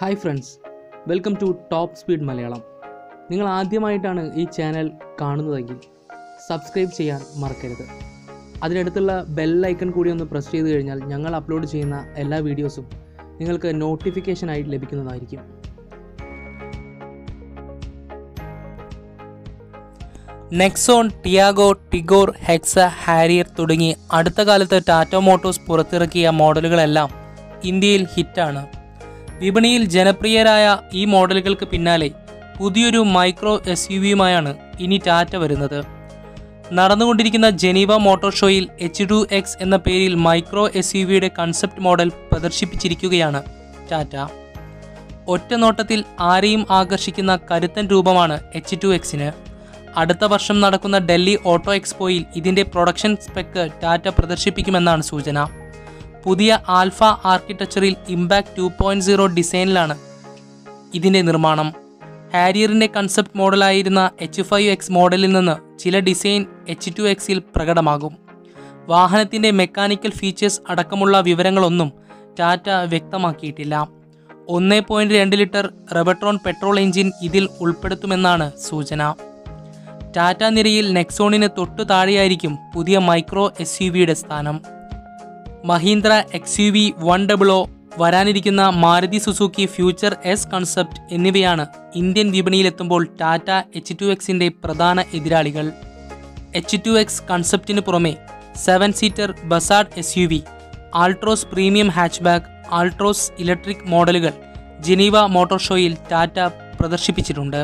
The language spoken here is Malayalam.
Hi friends welcome to top speed Malayalam. നിങ്ങൾ ആദ്യമായിട്ടാണ് ഈ ചാനൽ കാണുന്നതെങ്കിൽ സബ്സ്ക്രൈബ് ചെയ്യാൻ മറക്കരുത്. അതിനടുത്തുള്ള ബെൽ ഐക്കൺ കൂടി ഒന്ന് പ്രസ് ചെയ്ത് കഴിഞ്ഞാൽ ഞങ്ങൾ അപ്ലോഡ് ചെയ്യുന്ന എല്ലാ വീഡിയോസും നിങ്ങൾക്ക് നോട്ടിഫിക്കേഷനായി ലഭിക്കുന്നതായിരിക്കും. Nexon Tiago Tigor Hexa Harrier തുടങ്ങി അടുത്ത കാലത്ത് ടാറ്റോ മോട്ടോഴ്സ് പുറത്തിറക്കിയ മോഡലുകളെല്ലാം ഇന്ത്യയിൽ ഹിറ്റാണ് വിപണിയിൽ ജനപ്രിയരായ ഈ മോഡലുകൾക്ക് പിന്നാലെ പുതിയൊരു മൈക്രോ എസ് യു വിയുമായാണ് ഇനി ടാറ്റ വരുന്നത്. നടന്നുകൊണ്ടിരിക്കുന്ന ജനീവ മോട്ടോർ ഷോയിൽ എച്ച് ടു എക്സ് എന്ന പേരിൽ മൈക്രോ എസ് യു വിയുടെ കൺസെപ്റ്റ് മോഡൽ പ്രദർശിപ്പിച്ചിരിക്കുകയാണ് ടാറ്റ. ഒറ്റ നോട്ടത്തിൽ ആരെയും ആകർഷിക്കുന്ന കരുത്തൻ രൂപമാണ് എച്ച് ടു എക്സിന്. അടുത്ത വർഷം നടക്കുന്ന ഡൽഹി ഓട്ടോ എക്സ്പോയിൽ ഇതിന്റെ പ്രൊഡക്ഷൻ സ്പെക്ക് ടാറ്റ പ്രദർശിപ്പിക്കുമെന്നാണ് സൂചന. പുതിയ ആൽഫ ആർക്കിടെക്ചറിൽ ഇമ്പാക്ട് ടു പോയിന്റ് സീറോ ഡിസൈനിലാണ് ഇതിന്റെ നിർമ്മാണം. ഹാരിയറിന്റെ കൺസെപ്റ്റ് മോഡലായിരുന്ന എച്ച് ഫൈവ് എക്സ് മോഡലിൽ നിന്ന് ചില ഡിസൈൻ എച്ച് ടു എക്സിൽ പ്രകടമാകും. വാഹനത്തിന്റെ മെക്കാനിക്കൽ ഫീച്ചേഴ്സ് അടക്കമുള്ള വിവരങ്ങളൊന്നും ടാറ്റ വ്യക്തമാക്കിയിട്ടില്ല. ഒന്ന് പോയിന്റ് രണ്ട് ലിറ്റർ റെബട്രോൺ പെട്രോൾ എഞ്ചിൻ ഇതിൽ ഉൾപ്പെടുത്തുമെന്നാണ് സൂചന. ടാറ്റ നിരയിൽ നെക്സോണിന് തൊട്ടു താഴെയായിരിക്കും പുതിയ മൈക്രോ എസ് സ്ഥാനം. Mahindra X U V one double O വരാനിരിക്കുന്ന Maruti Suzuki future S concept എന്നിവയാണ് ഇന്ത്യൻ വിപണിയിലെത്തുമ്പോൾ ടാറ്റ എച്ച് ടു എക്സിന്റെ പ്രധാന എതിരാളികൾ. എച്ച് ടു എക്സ് കൺസെപ്റ്റിന് പുറമെ seven seater Buzzard S U V Altroz premium hatchback Altroz electric മോഡലുകൾ ജനീവ മോട്ടോർ ഷോയിൽ ടാറ്റ പ്രദർശിപ്പിച്ചിട്ടുണ്ട്.